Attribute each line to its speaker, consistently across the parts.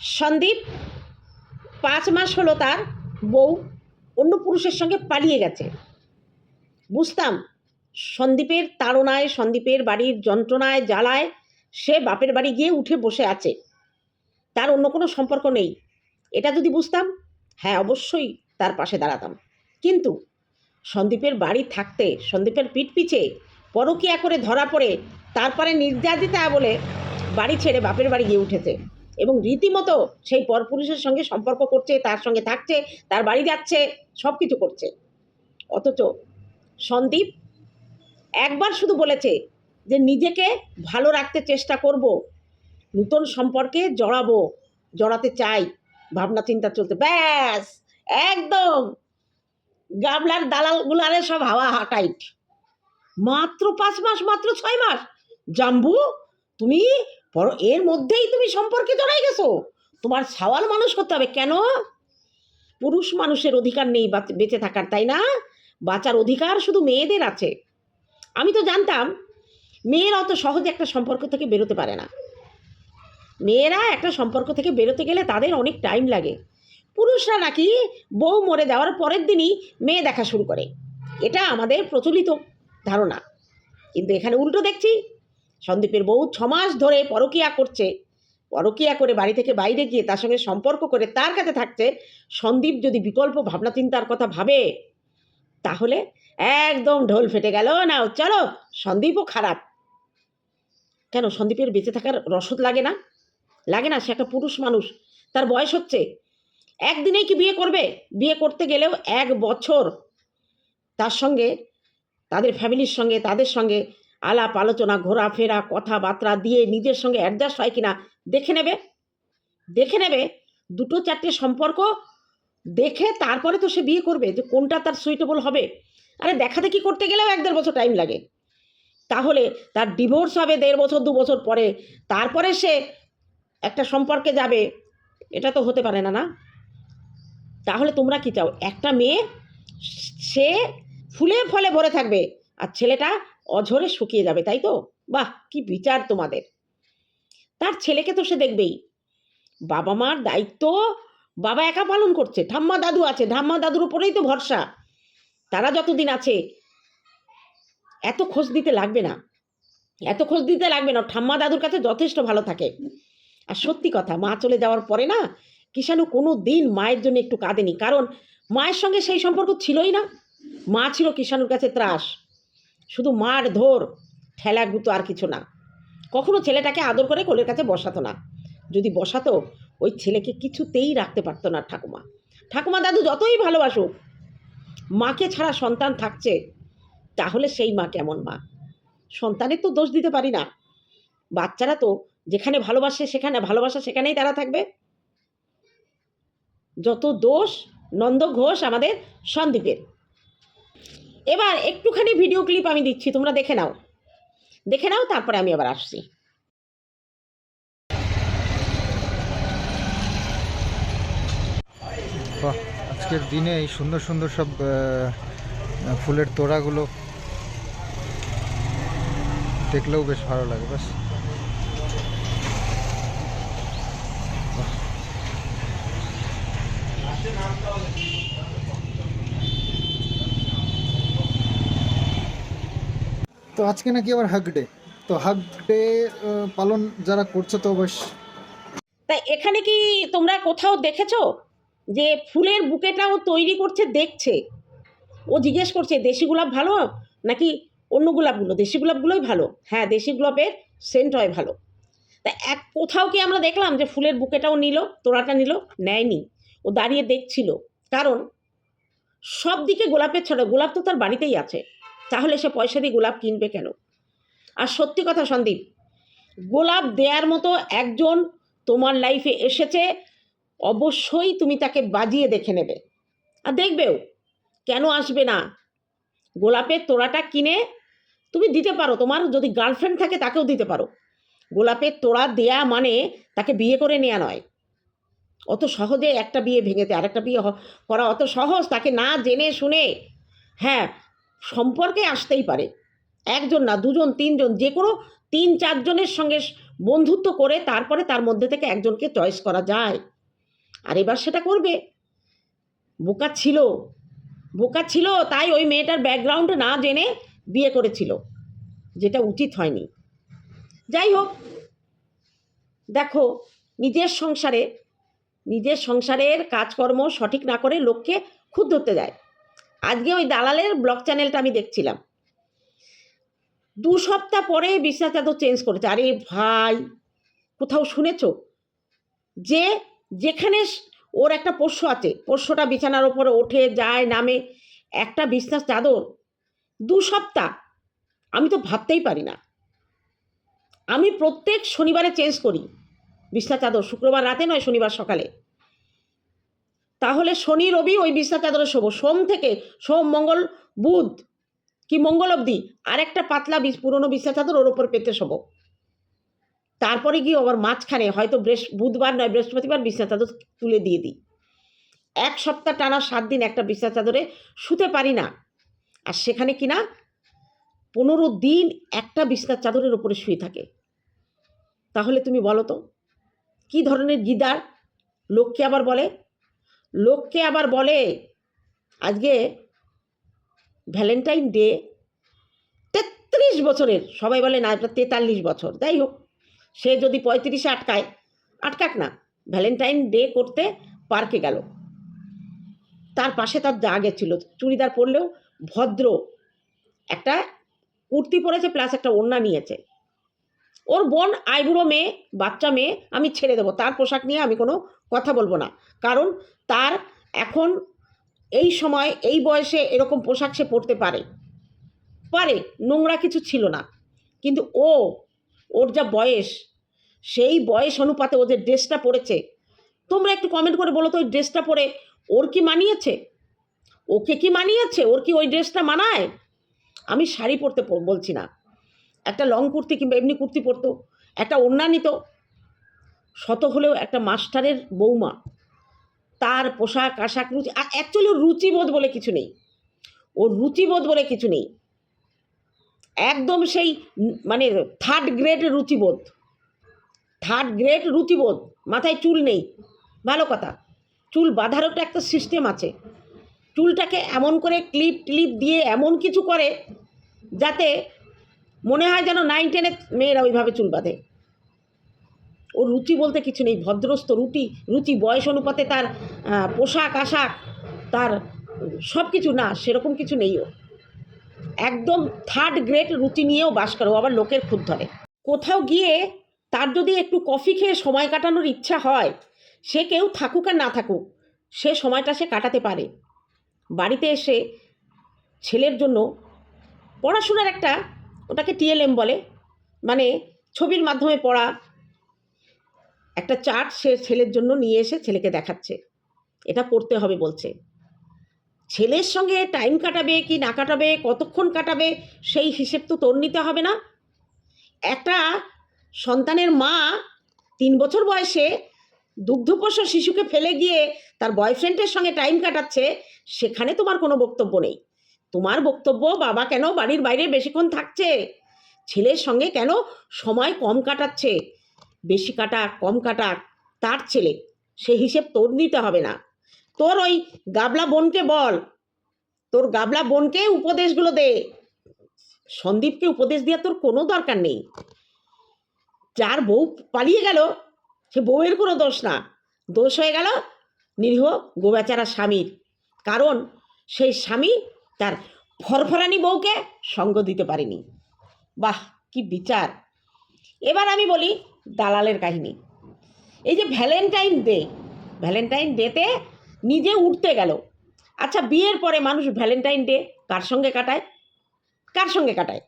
Speaker 1: সন্দীপ পাঁচ মাস হলো তার বউ অন্য পুরুষের সঙ্গে পালিয়ে গেছে। বুঝতাম, সন্দীপের তাড়নায়, সন্দীপের বাড়ির যন্ত্রণায়, জ্বালায় সে বাপের বাড়ি গিয়ে উঠে বসে আছে। তার অন্য কোনো সম্পর্ক নেই। এটা যদি বুঝতাম হ্যাঁ অবশ্যই তার পাশে দাঁড়াতাম। কিন্তু সন্দীপের বাড়ি থাকতে, সন্দীপের পিঠ পিছে পরকিয়া করে ধরা পড়ে, তারপরে নির্যাতিতা বলে বাড়ি ছেড়ে বাপের বাড়ি গিয়ে উঠেছে। এবং রীতিমতো সেই পরপুরুষের সঙ্গে সম্পর্ক করছে, তার সঙ্গে থাকছে, তার বাড়ি যাচ্ছে সব কিছু করছে। অথচ সন্দীপ একবার শুধু বলেছে যে, নিজেকে ভালো রাখতে চেষ্টা করব, নূতন সম্পর্কে জড়াবো, জড়াতে চাই, ভাবনা চিন্তা চলতে। ব্যাস, একদম গামলার দালালগুলারে সব হাওয়া হা টাইট মাত্র পাঁচ মাস, মাত্র ছয় মাস। জাম্বু, তুমি পর এর মধ্যেই তুমি সম্পর্কে জড়াই গেছো। তোমার সওয়াল মানুষ করতে হবে। কেন? পুরুষ মানুষের অধিকার নেই বেঁচে থাকার, তাই না? বাঁচার অধিকার শুধু মেয়েদের আছে। আমি তো জানতাম, মেয়েরা অত সহজে একটা সম্পর্ক থেকে বেরোতে পারে না। মেয়েরা একটা সম্পর্ক থেকে বেরোতে গেলে তাদের অনেক টাইম লাগে। পুরুষরা নাকি বউ মরে যাওয়ার পরের দিনই মেয়ে দেখা শুরু করে। এটা আমাদের প্রচলিত ধারণা। কিন্তু এখানে উল্টো দেখছি। সন্দীপের বউ ছমাস ধরে পরকিয়া করছে। পরকিয়া করে বাড়ি থেকে বাইরে গিয়ে তার সঙ্গে সম্পর্ক করে তার কাছে থাকছে। সন্দীপ যদি বিকল্প ভাবনা চিন্তার কথা ভাবে, তাহলে একদম ঢোল ফেটে গেল। না চলো, সন্দীপও খারাপ। কেন, সন্দীপের বেঁচে থাকার রসদ লাগে না? লাগে না, সে একটা পুরুষ মানুষ। তার বয়স হচ্ছে। একদিনেই কি বিয়ে করবে? বিয়ে করতে গেলেও এক বছর। তার সঙ্গে, তাদের ফ্যামিলির সঙ্গে, তাদের সঙ্গে আলাপ, আলোচনা, ঘোরাফেরা, কথাবার্তা দিয়ে নিজের সঙ্গে অ্যাডজাস্ট হয় কিনা দেখে নেবে। দেখে নেবে দুটো চারটে সম্পর্ক, দেখে তারপরে তো সে বিয়ে করবে যে কোনটা তার সুইটেবল হবে। আরে দেখা দেখি করতে গেলেও এক দেড় বছর টাইম লাগে। তাহলে তার ডিভোর্স হবে দেড় বছর, দু বছর পরে। তারপরে সে একটা সম্পর্কে যাবে। এটা তো হতে পারে না না? তাহলে তোমরা কি চাও? একটা মেয়ে সে ফুলে ফলে ভরে থাকবে। আর ছেলেটা অঝরে শুকিয়ে যাবে, তাই তো? বাহ, কি বিচার তোমাদের। তার ছেলেকে তো সে দেখবেই। বাবা মার দায়িত্ব বাবা একা পালন করছে, ঠাম্মা দাদু আছে, ঠাম্মা দাদুর উপরেই তো ভরসা। তারা যতদিন আছে, এত খোঁজ দিতে লাগবে না। এত খোঁজ দিতে লাগবে না, ঠাম্মা দাদুর কাছে যথেষ্ট ভালো থাকে। আর সত্যি কথা, মা চলে যাওয়ার পরে না, কিষাণু কোনো দিন মায়ের জন্য একটু কাঁদেনি, কারণ মায়ের সঙ্গে সেই সম্পর্ক ছিলই না। মা ছিল কিষাণুর কাছে ত্রাস। শুধু মার ধর, ঠেলা গুতো আর কিছু না। কখনো ছেলেটাকে আদর করে কোলের কাছে বসাতো না। যদি বসাতো, ওই ছেলেকে কিছুতেই রাখতে পারতো না ঠাকুমা। ঠাকুমা দাদু যতই ভালোবাসুক, মাকে ছাড়া সন্তান থাকছে, তাহলে সেই মা কেমন মা? সন্তানের তো দোষ দিতে পারি না। বাচ্চারা তো যেখানে ভালোবাসে সেখানে, ভালোবাসা সেখানেই তারা থাকবে। যত দোষ, নন্দ ঘোষ আমাদের সন্দীপের। এবার একটুখানি ভিডিও ক্লিপ আমি দিচ্ছি, তোমরা দেখে নাও। দেখে নাও, তারপরে আমি আবার আসছি।
Speaker 2: আজকের দিনে এই সুন্দর সুন্দর সব ফুলের তোড়াগুলো দেখলেও বেশ ভালো লাগে, বাস। তো আজকে নাকি আবার হাগ ডে তো হাগ ডে পালন যারা করছে তো বেশ
Speaker 1: তাই এখানে কি তোমরা কোথাও দেখেছ? যে ফুলের বুকেটাও তৈরি করছে, দেখছে? ও জিজ্ঞেস করছে, দেশি গোলাপ ভালো? নাকি অন্য গোলাপগুলো দেশি গোলাপগুলোই ভালো। হ্যাঁ দেশি গোলাপের সেন্ট হয় ভালো। তা এক কোথাও কি আমরা দেখলাম যে ফুলের বুকেটাও নিল, তোড়াটা নিল? নেয়নি। ও দাঁড়িয়ে দেখছিল। কারণ সব দিকে গোলাপের ছড়া, গোলাপ তো তার বাড়িতেই আছে। তাহলে সে পয়সা দিয়ে গোলাপ কিনবে কেন? আর সত্যি কথা সন্দীপ, গোলাপ দেওয়ার মতো একজন তোমার লাইফে এসেছে, অবশ্যই তুমি তাকে বাজিয়ে দেখে নেবে। আর দেখবেও, কেন আসবে না? গোলাপের তোড়াটা কিনে তুমি দিতে পারো, তোমার যদি গার্লফ্রেন্ড থাকে তাকেও দিতে পারো। গোলাপের তোড়া দেয়া মানে তাকে বিয়ে করে নেওয়া নয়। অত সহজে একটা বিয়ে ভেঙেতে আরেকটা বিয়ে করা অত সহজ, তাকে না জেনে শুনে হ্যাঁ সম্পর্কে আসতেই পারে। একজন না, দুজন, তিনজন যে কোনো তিন, চারজনের সঙ্গে বন্ধুত্ব করে তারপরে তার মধ্যে থেকে একজনকে চয়েস করা যায়। আর এবার সেটা করবে। বোকা ছিল। বোকা ছিল, তাই ওই মেয়েটার ব্যাকগ্রাউন্ড না জেনে বিয়ে করেছিল, যেটা উচিত হয়নি। যাই হোক, দেখো, নিজের সংসারে, নিজের সংসারের কাজকর্ম সঠিক না করে লোককে খুদ ধরতে যায় আজকে ওই দালালের ব্লগ চ্যানেলটা আমি দেখছিলাম। দু সপ্তাহ পরে বিশ্বাস চাদর চেঞ্জ করেছে। আরে ভাই, কোথাও শুনেছ? যে যেখানে ওর একটা পোষ্য আছে, পোষ্যটা বিছানার ওপরে ওঠে, যায়, নামে, একটা বিছনার চাদর দু সপ্তাহ, আমি তো ভাবতেই পারি না। আমি প্রত্যেক শনিবারে চেঞ্জ করি। বিছনা চাদর শুক্রবার রাতে নয়, শনিবার সকালে। তাহলে শনি রবি ওই বিছনা চাদরে সোম থেকে, সোম, মঙ্গল, বুধ কি মঙ্গল অবধি আরেকটা পাতলা পুরনো বিছনা চাদর ওর ওপর পেতে শোবো তারপরে গিয়ে আবার মাঝখানে, হয়তো বৃহস্প বুধবার নয়, বৃহস্পতিবার বিছনা চাদর তুলে দিয়ে দিই। এক সপ্তাহ টানা সাত দিন একটা বিছনা চাদরে শুতে পারি না। আর সেখানে কি না, পনেরো দিন একটা বিছনার চাদরের ওপরে শুয়ে থাকে। তাহলে তুমি বলো তো, কী ধরনের গিদার? লোককে আবার বলে লোককে আবার বলে, আজকে ভ্যালেন্টাইন ডে, তেত্রিশ বছরের। সবাই বলে, না, এটা তেতাল্লিশ বছর। যাই হোক, সে যদি পঁয়ত্রিশে আটকায়, আটকাক না, ভ্যালেন্টাইন ডে করতে পার্কে গেল। তার পাশে তার যা গেছিল চুড়িদার পরলেও ভদ্র একটা কুর্তি পরেছে, প্লাস একটা ওড়না নিয়েছে। ওর বোন আইবুড়ো মেয়ে, বাচ্চা মেয়ে, আমি ছেড়ে দেবো। তার পোশাক নিয়ে আমি কোনো কথা বলব না। কারণ তার এখন এই সময়, এই বয়সে এরকম পোশাক সে পরতে পারে। পারে, নোংরা কিছু ছিল না। কিন্তু ও, ওর যা বয়স, সেই বয়স অনুপাতে ও যে ড্রেসটা পরেছে, তোমরা একটু কমেন্ট করে বলো তো ওই ড্রেসটা পরে ওর কি মানিয়েছে? ওকে কি মানিয়েছে? ওর কি ওই ড্রেসটা মানায়? আমি শাড়ি পরতে বলছি না। একটা লং কুর্তি কিংবা এমনি কুর্তি পরতো, একটা ওড়না নিত শত হলেও একটা মাস্টারের বৌমা, তার পোশাক, আশাক, রুচি অ্যাকচুয়ালি রুচিবোধ বলে কিছু নেই। ওর রুচিবোধ বলে কিছু নেই। একদম সেই মানে থার্ড গ্রেড রুচিবোধ। থার্ড গ্রেড রুচিবোধ, মাথায় চুল নেই। ভালো কথা। চুল বাঁধারও তো একটা সিস্টেম আছে। চুলটাকে এমন করে ক্লিপ ক্লিপ দিয়ে এমন কিছু করে, যাতে মনে হয় যেন নাইন টেনের মেয়েরা ওইভাবে চুল বাঁধে। ওর রুচি বলতে কিছু নেই, ভদ্রস্থ রুটি, রুচি, বয়স অনুপাতে তার পোশাক, আশাক, তার সব কিছু না, সেরকম কিছু নেই ও। একদম থার্ড গ্রেড রুচি নিয়েও বাস করে, ও আবার লোকের খুদ ধরে। কোথাও গিয়ে তার যদি একটু কফি খেয়ে সময় কাটানোর ইচ্ছা হয়, সে কেউ থাকুক আর না থাকুক, সে সময়টা সে কাটাতে পারে। বাড়িতে এসে ছেলের জন্য পড়াশোনার একটা ওটাকে টিএলএম বলে। মানে ছবির মাধ্যমে পড়া একটা চার্ট সে ছেলের জন্য নিয়ে এসে ছেলেকে দেখাচ্ছে। এটা পড়তে হবে বলছে। ছেলের সঙ্গে টাইম কাটাবে কি না কাটাবে, কতক্ষণ কাটাবে, সেই হিসেব তো তোর নিতে হবে না। একটা সন্তানের মা তিন বছর বয়সে দুগ্ধপোষ্য শিশুকে ফেলে গিয়ে তার বয়ফ্রেন্ডের সঙ্গে টাইম কাটাচ্ছে, সেখানে তোমার কোনো বক্তব্য নেই। তোমার বক্তব্য বাবা কেন বাড়ির বাইরে বেশিক্ষণ থাকছে? ছেলের সঙ্গে কেন সময় কম কাটাচ্ছে? বেশি কাটাক কম কাটাক তার ছেলে, সে হিসেব তোর নিতে হবে না। তোর ওই গাবলা বোনকে বল। তোর গাবলা বোনকে উপদেশগুলো দে। সন্দীপকে উপদেশ দেওয়ার তোর কোনো দরকার নেই। যার বউ পালিয়ে গেল, সে বউয়ের কোনো দোষ না। দোষ হয়ে গেল নিরীহ গোবেচারা স্বামীর। কারণ সেই স্বামী তার ফরফরানি বউকে সঙ্গ দিতে পারেনি। বাহ, কি বিচার। এবার আমি বলি দালালের কাহিনী। এই যে ভ্যালেন্টাইন ডে, ভ্যালেন্টাইন ডেতে নিজে উঠতে গেল। আচ্ছা বিয়ের পরে মানুষ ভ্যালেন্টাইন ডে কার সঙ্গে কাটায়? কার সঙ্গে কাটায়?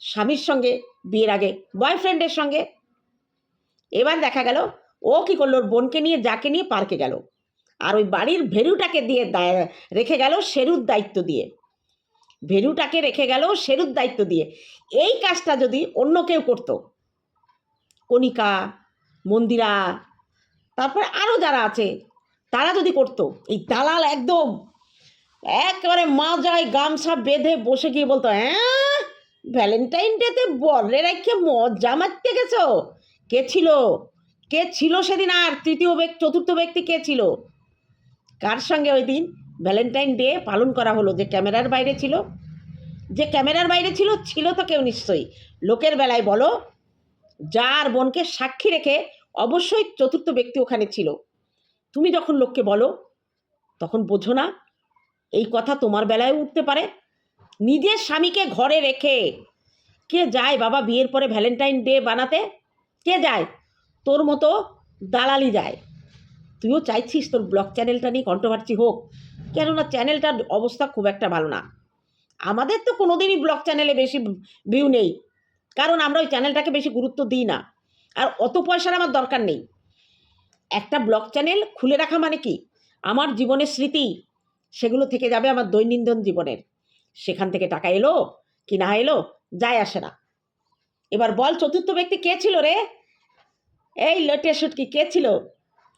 Speaker 1: স্বামীর সঙ্গে, বিয়ের আগে বয়ফ্রেন্ডের সঙ্গে। এবার দেখা গেল, ও কী করল? ওর বোনকে নিয়ে, যাকে নিয়ে পার্কে গেল। আর ওই বাড়ির ভেরুটাকে দিয়ে রেখে গেল সেরুর দায়িত্ব দিয়ে। ভেরুটাকে রেখে গেল সেরুর দায়িত্ব দিয়ে। এই কাজটা যদি অন্য কেউ করতো, কণিকা, মন্দিরা, তারপরে আরও যারা আছে, তারা যদি করতো, এই দালাল একদম একেবারে মাজায় গামছা বেঁধে বসে গিয়ে বলতো হ্যাঁ ভ্যালেন্টাইন ডেতে বলে রেখে মজা মারতে গেছো? কে ছিল? কে ছিল সেদিন আর তৃতীয় ব্যক্তি, চতুর্থ ব্যক্তি কে ছিল? কার সঙ্গে ওই দিন? ভ্যালেন্টাইন ডে পালন করা হলো। যে ক্যামেরার বাইরে ছিল। যে ক্যামেরার বাইরে ছিল ছিল তো কেউ নিশ্চয়ই। লোকের বেলায় বলো, যার বোনকে সাক্ষী রেখে অবশ্যই চতুর্থ ব্যক্তি ওখানে ছিল। তুমি যখন লোককে বলো, তখন বোঝো না, এই কথা তোমার বেলায় উঠতে পারে। নিজের স্বামীকে ঘরে রেখে কে যায় বাবা বিয়ের পরে ভ্যালেন্টাইন ডে বানাতে? কে যায়? তোর মতো দালালি যায়। তুইও চাইছিস তোর ব্লগ চ্যানেলটা নিয়ে কন্ট্রোভার্সি হোক? কেননা চ্যানেলটার অবস্থা খুব একটা ভালো না। আমাদের তো কোনোদিনই ব্লগ চ্যানেলে বেশি ভিউ নেই। কারণ আমরা ওই চ্যানেলটাকে বেশি গুরুত্ব দিই না। আর অত পয়সার আমার দরকার নেই। একটা ব্লগ চ্যানেল খুলে রাখা মানে কি? আমার জীবনের স্মৃতি, সেগুলো থেকে যাবে আমার দৈনন্দিন জীবনের। সেখান থেকে টাকা এলো কি না এলো, যায় আসে না। এবার বল, চতুর্থ ব্যক্তি কে ছিল রে? এই লটে শুটকি কে ছিল?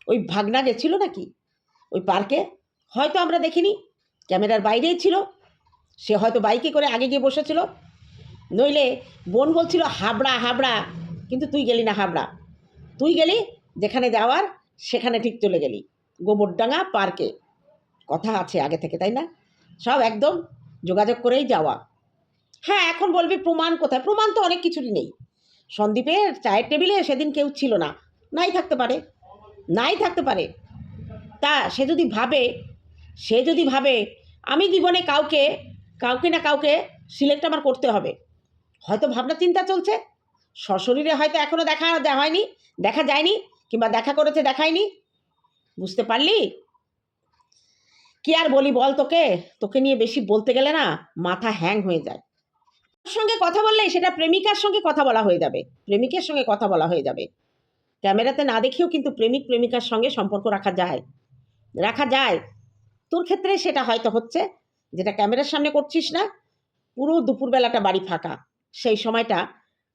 Speaker 1: ওই ভাগনা গেছিল নাকি? ওই পার্কে? হয়তো আমরা দেখিনি। ক্যামেরার বাইরেই ছিল। সে হয়তো বাইকে করে আগে গিয়ে বসেছিল। নইলে বোন বলছিল, হাবড়া হাবড়া। কিন্তু তুই গেলি না হাবড়া। তুই গেলি, যেখানে যাওয়ার, সেখানে ঠিক চলে গেলি। গোবরডাঙ্গা পার্কে। কথা আছে আগে থেকে, তাই না? সব একদম যোগাযোগ করেই যাওয়া। হ্যাঁ এখন বলবি প্রমাণ কোথায়? প্রমাণ তো অনেক কিছুরই নেই। সন্দীপের চায়ের টেবিলে সেদিন কেউ ছিল না। নাই থাকতে পারে। নাই থাকতে পারে। তা সে যদি ভাবে, সে যদি ভাবে, আমি জীবনে কাউকে কাউকে না কাউকে সিলেক্ট আমার করতে হবে। হয়তো ভাবনা চিন্তা চলছে। সশরীরে হয়তো এখনও দেখা হয়নি, দেখা যায়নি, কিংবা দেখা করেছে, দেখায়নি। বুঝতে পারলি? কি আর বলি বল তোকে? তোকে নিয়ে বেশি বলতে গেলে না মাথা হ্যাং হয়ে যায়। সঙ্গে কথা বললেই সেটা প্রেমিকার সঙ্গে কথা বলা হয়ে যাবে। প্রেমিকের সঙ্গে কথা বলা হয়ে যাবে। ক্যামেরাতে না দেখেও কিন্তু প্রেমিক প্রেমিকার সঙ্গে সম্পর্ক রাখা যায়। রাখা যায়। তোর ক্ষেত্রে সেটা হয়তো হচ্ছে, যেটা ক্যামেরার সামনে করছিস না, পুরো দুপুরবেলাটা বাড়ি ফাঁকা। সেই সময়টা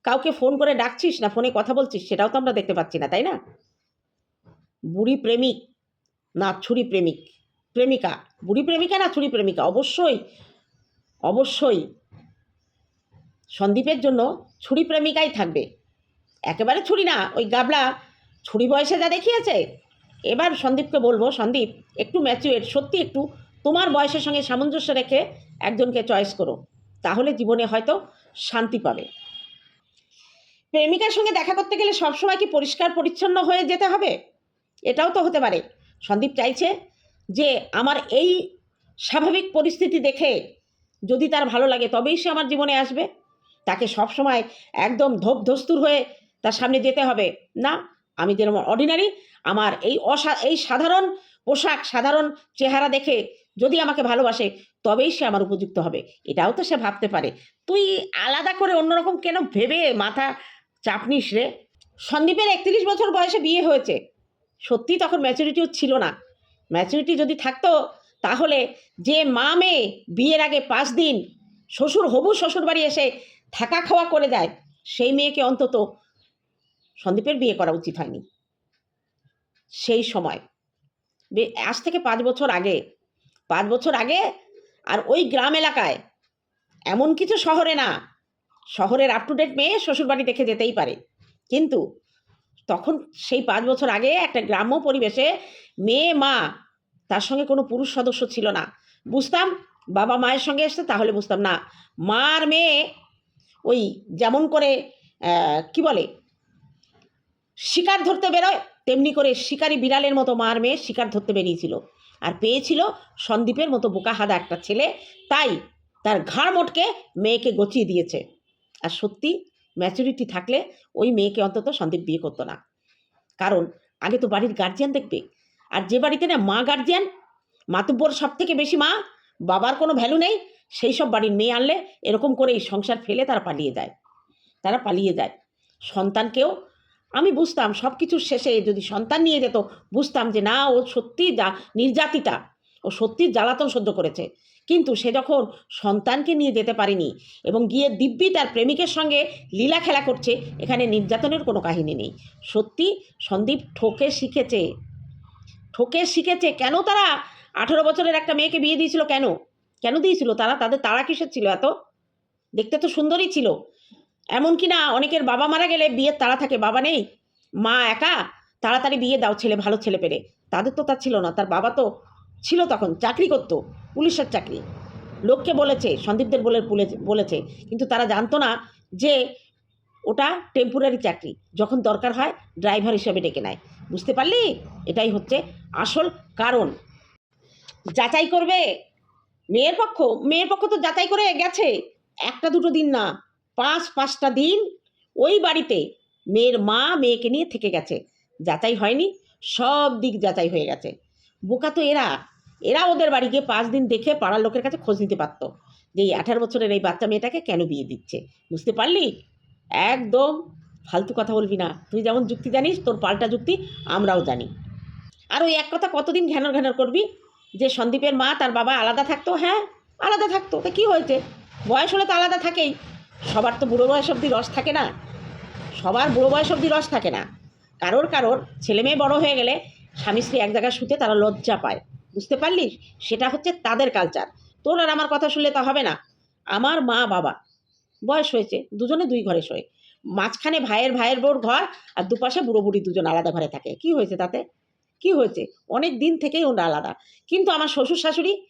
Speaker 1: কাউকে ফোন করে ডাকছিস না, ফোনে কথা বলছিস, সেটাও তো আমরা দেখতে পাচ্ছি না, তাই না? বুড়ি প্রেমিক না ছুরি প্রেমিক? প্রেমিকা। বুড়ি প্রেমিকা না ছুরি প্রেমিকা? অবশ্যই অবশ্যই। সন্দীপের জন্য ছুরি প্রেমিকাই থাকবে। একেবারে ছুরি না, ওই গাবলা। ছুরি বয়সে যা দেখিয়েছে। এবার সন্দীপকে বলব, সন্দীপ, একটু ম্যাচুয়েট সত্যি একটু তোমার বয়সের সঙ্গে সামঞ্জস্য রেখে একজনকে চয়েস করো। তাহলে জীবনে হয়তো শান্তি পাবে। প্রেমিকার সঙ্গে দেখা করতে গেলে সবসময় কি পরিষ্কার, পরিচ্ছন্ন হয়ে যেতে হবে? এটাও তো হতে পারে। সন্দীপ চাইছে যে আমার এই স্বাভাবিক পরিস্থিতি দেখে যদি তার ভালো লাগে তবেই সে আমার জীবনে আসবে। তাকে সবসময় একদম ধোপ ধস্তুর হয়ে তার সামনে যেতে হবে। না, আমি যেরকম অর্ডিনারি আমার এই অসা, এই সাধারণ পোশাক, সাধারণ চেহারা দেখে যদি আমাকে ভালোবাসে, তবেই সে আমার উপযুক্ত হবে। এটাও তো সে ভাবতে পারে। তুই আলাদা করে অন্যরকম কেন ভেবে মাথা চাপনিস রে? সন্দীপের একত্রিশ বছর বয়সে বিয়ে হয়েছে। সত্যি তখন ম্যাচুরিটিও ছিল না। ম্যাচুরিটি যদি থাকতো, তাহলে যে মা মেয়ে বিয়ের আগে পাঁচ দিন শ্বশুর, হবু শ্বশুর বাড়ি এসে থাকা খাওয়া করে দেয়, সেই মেয়েকে অন্তত সন্দীপের বিয়ে করা উচিত হয়নি। সেই সময়। আজ থেকে পাঁচ বছর আগে। পাঁচ বছর আগে আর ওই গ্রাম এলাকায় এমন কিছু শহরে না, শহরের আপ টু ডেট মেয়ে শ্বশুরবাড়ি দেখে যেতেই পারে। কিন্তু তখন সেই পাঁচ বছর আগে একটা গ্রাম্য পরিবেশে মেয়ে, মা তার সঙ্গে কোনো পুরুষ সদস্য ছিল না। বুঝতাম বাবা মায়ের সঙ্গে এসছে তাহলে বুঝতাম না। মা আর মেয়ে ওই যেমন করে কি বলে শিকার ধরতে বেরোয়, তেমনি করে শিকারি বিড়ালের মতো মার মেয়ে শিকার ধরতে বেরিয়েছিল। আর পেয়েছিল সন্দীপের মতো বোকা হাদা একটা ছেলে, তাই তার ঘাড় মোটকে মেয়েকে গচিয়ে দিয়েছে। আর সত্যি ম্যাচুরিটি থাকলে ওই মেয়েকে অন্তত সন্দীপ বিয়ে করতো না। কারণ, আগে তো বাড়ির গার্জিয়ান দেখবে। আর যে বাড়িতে না মা গার্জিয়ান মাতুব্বর সব থেকে বেশি মা, বাবার কোনো ভ্যালু নেই, সেই সব বাড়ির মেয়ে আনলে এরকম করে এই সংসার ফেলে তারা পালিয়ে যায়। তারা পালিয়ে যায়। সন্তানকেও আমি বুঝতাম সব কিছুর শেষে যদি সন্তান নিয়ে যেত, বুঝতাম যে না, ও সত্যি যা, নির্যাতিতা। ও সত্যি জ্বালাতন সহ্য করেছে। কিন্তু সে যখন সন্তানকে নিয়ে যেতে পারেনি এবং গিয়ে দিব্যি তার প্রেমিকের সঙ্গে লীলা খেলা করছে, এখানে নির্যাতনের কোনো কাহিনী নেই। সত্যি সন্দীপ ঠকে শিখেছে। ঠকে শিখেছে। কেন তারা আঠেরো বছরের একটা মেয়েকে বিয়ে দিয়েছিল? কেন? কেন দিয়েছিল? তারা তাদের তারা কিসের ছিল এত? দেখতে তো সুন্দরই ছিল। এমন কি না অনেকের বাবা মারা গেলে বিয়ের তাড়া থাকে? বাবা নেই। মা একা? তাড়াতাড়ি বিয়ে দাও ছেলে, ভালো ছেলে পেরে তাদের তো তার ছিল না। তার বাবা তো ছিল তখন। চাকরি করতো। পুলিশের চাকরি। লোককে বলেছে, সন্দীপদের বলে- বলেছে। কিন্তু তারা জানতো না যে ওটা টেম্পোরারি চাকরি। যখন দরকার হয় ড্রাইভার হিসেবে ডেকে নেয়। বুঝতে পারলি? এটাই হচ্ছে আসল কারণ। যাচাই করবে? মেয়ের পক্ষ? মেয়ের পক্ষ তো যাচাই করে গেছে। একটা দুটো দিন না। পাঁচ, পাঁচটা দিন ওই বাড়িতে মেয়ের মা মেয়েকে নিয়ে থেকে গেছে। যাচাই হয়নি, সব দিক যাচাই হয়ে গেছে। বোকা তো এরা। এরা ওদের বাড়ি গিয়ে পাঁচ দিন দেখে পাড়ার লোকের কাছে খোঁজ নিতে পারতো যে এই আঠারো বছরের এই বাচ্চা মেয়েটাকে কেন বিয়ে দিচ্ছে। বুঝতে পারলি? একদম ফালতু কথা বলবি না। তুই যেমন যুক্তি জানিস, তোর পাল্টা যুক্তি আমরাও জানি। আর ওই এক কথা কতদিন ঘ্যানর ঘ্যানর করবি? যে সন্দীপের মা তার বাবা আলাদা থাকতো? হ্যাঁ আলাদা থাকতো। তা কী হয়েছে? বয়স হলে তো আলাদা থাকেই। সবার তো বুড়ো বয়স অবধি রস থাকে না। সবার বুড়ো বয়স অবধি রস থাকে না। কারোর কারোর ছেলে মেয়ে বড় হয়ে গেলে স্বামী স্ত্রী এক জায়গায় শুতে তারা লজ্জা পায়। বুঝতে পারলি? সেটা হচ্ছে তাদের কালচার তোর আর আমার কথা শুনলে তা হবে না। আমার মা বাবা, বয়স হয়েছে, দুজনে দুই ঘরে শোয়। মাঝখানে ভাইয়ের ভাইয়ের বোর ঘর আর দুপাশে বুড়ো বুড়ি দুজন আলাদা ঘরে থাকে। কি হয়েছে তাতে? কি হয়েছে? অনেক দিন থেকেই ওরা আলাদা। কিন্তু আমার শ্বশুর শাশুড়ি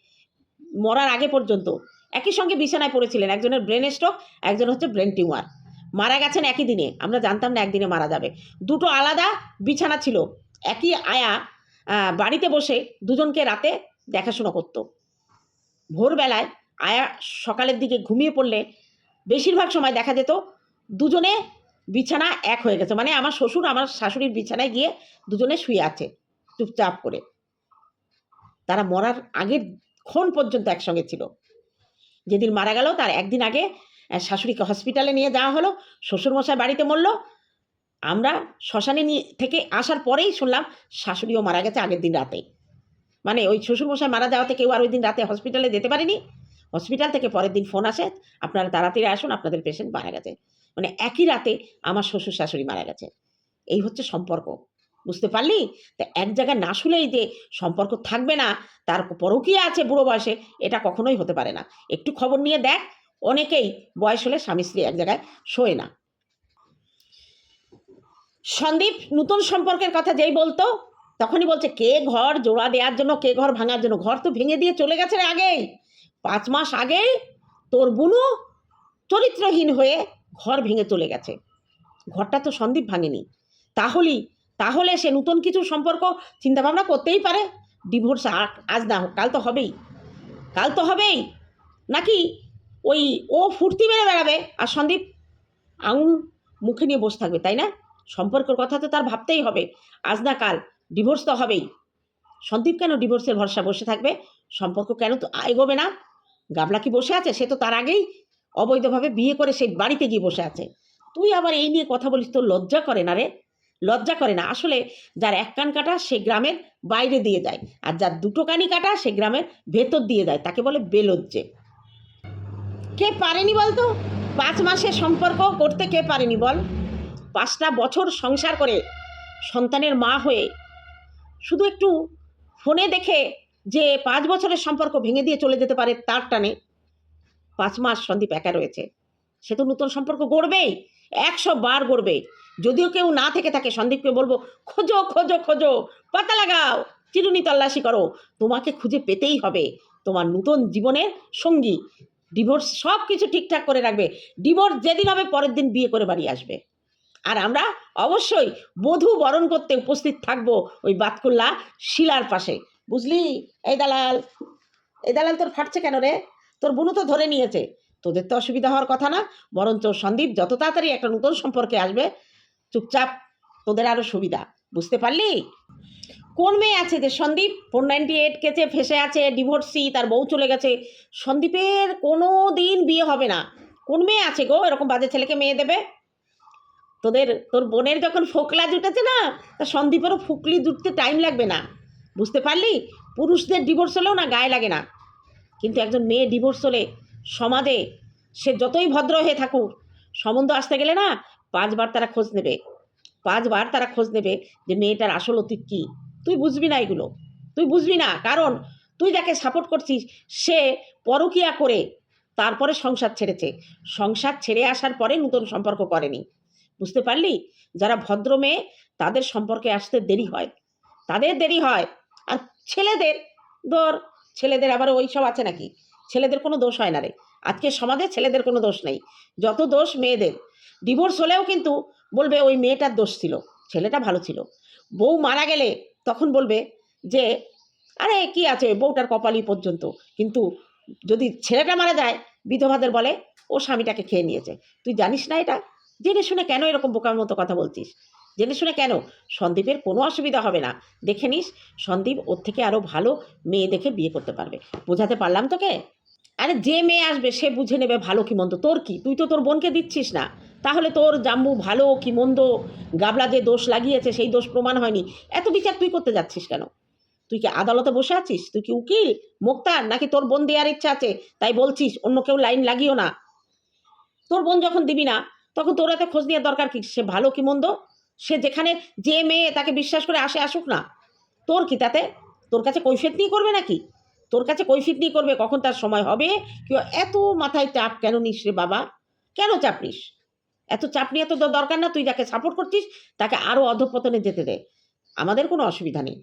Speaker 1: মরার আগে পর্যন্ত একই সঙ্গে বিছানায় পড়েছিলেন। একজনের ব্রেন স্ট্রোক একজন হচ্ছে ব্রেন টিউমার মারা গেছেন একই দিনে। আমরা জানতাম না একদিনে মারা যাবে। দুটো আলাদা বিছানা ছিল। একই আয়া বাড়িতে বসে দুজনকে রাতে দেখাশোনা করতো। ভোরবেলায় আয়া সকালের দিকে ঘুমিয়ে পড়লে বেশিরভাগ সময় দেখা যেত দুজনে বিছানা এক হয়ে গেছে। মানে আমার শ্বশুর আমার শাশুড়ির বিছানায় গিয়ে দুজনে শুয়ে আছে চুপচাপ করে। তারা মরার আগের ক্ষণ পর্যন্ত একসঙ্গে ছিল। যেদিন মারা গেল, তার একদিন আগে শাশুড়িকে হসপিটালে নিয়ে যাওয়া হলো, শ্বশুরমশাই বাড়িতে মরল আমরা শ্মশানে নিয়ে থেকে আসার পরেই শুনলাম শাশুড়িও মারা গেছে আগের দিন রাতে। মানে ওই শ্বশুরমশাই মারা যাওয়াতে কেউ আর ওই দিন রাতে হসপিটালে যেতে পারেনি। হসপিটাল থেকে পরের দিন ফোন আসে, আপনারা তাড়াতাড়ি আসুন, আপনাদের পেশেন্ট মারা গেছে। মানে একই রাতে আমার শ্বশুর শাশুড়ি মারা গেছে। এই হচ্ছে সম্পর্ক। বুঝতে পারলি? তা এক জায়গায় না শুলেই যে সম্পর্ক থাকবে না, তার পরকীয়া আছে বুড়ো বয়সে, এটা কখনোই হতে পারে না। একটু খবর নিয়ে দেখ, অনেকেই বয়স হলে স্বামী স্ত্রী এক জায়গায় শোয় না। সন্দীপ, নতুন সম্পর্কের কথা যেই বলতো, তখনই বলছে, কে ঘর জোড়া দেওয়ার জন্য, কে ঘর ভাঙার জন্য? ঘর তো ভেঙে দিয়ে চলে গেছে রে আগেই। পাঁচ মাস আগেই তোর বুনু চরিত্রহীন হয়ে ঘর ভেঙে চলে গেছে। ঘরটা তো সন্দীপ ভাঙেনি। তাহলেই তাহলে সে নতুন কিছু সম্পর্ক চিন্তাভাবনা করতেই পারে। ডিভোর্স আজ না কাল তো হবেই। কাল তো হবেই। নাকি ওই ও ফুর্তি মেরে বেড়াবে আর সন্দীপ আঙুল মুখে নিয়ে বসে থাকবে, তাই না? সম্পর্কের কথা তো তার ভাবতেই হবে। আজ না কাল, ডিভোর্স তো হবেই। সন্দীপ কেন ডিভোর্সের ভরসা বসে থাকবে? সম্পর্ক কেন তো এগোবে না? গাবলা কি বসে আছে? সে তো তার আগেই অবৈধভাবে বিয়ে করে সেই বাড়িতে গিয়ে বসে আছে। তুই আবার এই নিয়ে কথা বলিস, তোর লজ্জা করে না রে? লজ্জা করে না। আসলে যার এক কান কাটা সে গ্রামের বাইরে দিয়ে যায় আর যার দুটো কানি কাটা সে গ্রামের ভেতর দিয়ে যায়, তাকে বলে বেলজ্জে। কে পারেনি বলতো? পাঁচ মাসের সম্পর্ক করতে কে পারেনি বল? পাঁচটা বছর সংসার করে সন্তানের মা হয়ে শুধু একটু ফোনে দেখে যে পাঁচ বছরের সম্পর্ক ভেঙে দিয়ে চলে যেতে পারে তার টানে। পাঁচ মাস সন্দীপ একা রয়েছে। সে তো নতুন সম্পর্ক গড়বেই, একশো বার গড়বে যদিও কেউ না থেকে থাকে, সন্দীপকে বলব, খোঁজো খোঁজো খোঁজো, পাতা লাগাও, চিরুনি তল্লাশি করো। তোমাকে খুঁজে পেতেই হবে তোমার নতুন জীবনের সঙ্গী। ডিভোর্স সব কিছু ঠিকঠাক করে রাখবে। ডিভোর্স যেদিন হবে, পরের দিন বিয়ে করে বাড়ি আসবে। আর আমরা অবশ্যই বধূ বরণ করতে উপস্থিত থাকব ওই বাতকুল্লা শিলার পাশে। বুঝলি? এই দালাল এই দালাল তোর ফাটছে কেন রে? তোর বুনু তো ধরে নিয়েছে। তোদের তো অসুবিধা হওয়ার কথা না। বরঞ্চ সন্দীপ যত তাড়াতাড়ি একটা নতুন সম্পর্কে আসবে চুপচাপ তোদের আরও সুবিধা, বুঝতে পারলি? কোন মেয়ে আছে যে সন্দীপ? ফোর নাইনটি এইট কেসে ফেসে আছে, ডিভোর্সি, তার বউ চলে গেছে। সন্দীপের কোনো দিন বিয়ে হবে না। কোন মেয়ে আছে গো? এরকম বাজে ছেলেকে মেয়ে দেবে? তোদের, তোর বোনের যখন ফোকলা জুটেছে না, তা সন্দীপেরও ফুকলি জুটতে টাইম লাগবে না। বুঝতে পারলি? পুরুষদের ডিভোর্স হলেও না গায়ে লাগে না। কিন্তু একজন মেয়ে ডিভোর্স হলে সমাজে সে যতই ভদ্র হয়ে থাকুক, সম্বন্ধ আসতে গেলে না পাঁচবার তারা খোঁজ নেবে। পাঁচবার তারা খোঁজ নেবে যে মেয়েটার আসল অতীত কী। তুই বুঝবি না এগুলো। তুই বুঝবি না। কারণ তুই যাকে সাপোর্ট করছিস, সে পরকিয়া করে তারপরে সংসার ছেড়েছে। সংসার ছেড়ে আসার পরে নতুন সম্পর্ক করেনি। বুঝতে পারলি? যারা ভদ্র মেয়ে, তাদের সম্পর্কে আসতে দেরি হয়। তাদের দেরি হয়। আর ছেলেদের, ধর, ছেলেদের আবার ওই সব আছে নাকি? ছেলেদের কোনো দোষ হয় না রে। আজকে সমাজে ছেলেদের কোনো দোষ নেই। যত দোষ মেয়েদের ডিভোর্স হলেও কিন্তু বলবে ওই মেয়েটার দোষ ছিল, ছেলেটা ভালো ছিল। বউ মারা গেলে তখন বলবে যে, আরে, কি আছে? বউটার কপালই পর্যন্ত। কিন্তু যদি ছেলেটা মারা যায়, বিধবাদের বলে, ও স্বামীটাকে খেয়ে নিয়েছে। তুই জানিস না এটা? জেনে শুনে কেন এরকম বোকার মতো কথা বলছিস? জেনে শুনে কেন? সন্দীপের কোনো অসুবিধা হবে না। দেখে নিস, সন্দীপ ওর থেকে আরও ভালো মেয়ে দেখে বিয়ে করতে পারবে। বোঝাতে পারলাম তোকে? আরে, যে মেয়ে আসবে সে বুঝে নেবে ভালো কি মন্দ। তোর কি? তুই তো তোর বোনকে দিচ্ছিস না। তাহলে তোর জাম্বু ভালো কি মন্দ? গাবলা যে দোষ লাগিয়েছে, সেই দোষ প্রমাণ হয়নি। এত বিচার তুই করতে যাচ্ছিস কেন? তুই কি আদালতে বসে আছিস? তুই কি উকিল, মোক্তার, নাকি তোর বোন দেওয়ার ইচ্ছা আছে? তাই বলছিস, অন্য কেউ লাইন লাগিও না। তোর বোন যখন দিবি না, তখন তোর এত খোঁজ নেওয়ার দরকার কি? সে ভালো কি মন্দ? সে যেখানে যে মেয়ে তাকে বিশ্বাস করে আসে আসুক না। তোর কি তাতে? তোর কাছে কৈফিয়ত নিয়ে করবে নাকি? তোর কাছে কৈফিয়ত নিয়ে করবে? কখন তার সময় হবে? কেউ এত মাথায় চাপ কেন নিস রে বাবা? কেন চাপ নিস এত চাপ নিয়ে তো দরকার না, তুই যাকে সাপোর্ট করছিস, তাকে আরও অধঃপতনে যেতে দে। আমাদের কোনো অসুবিধা নেই।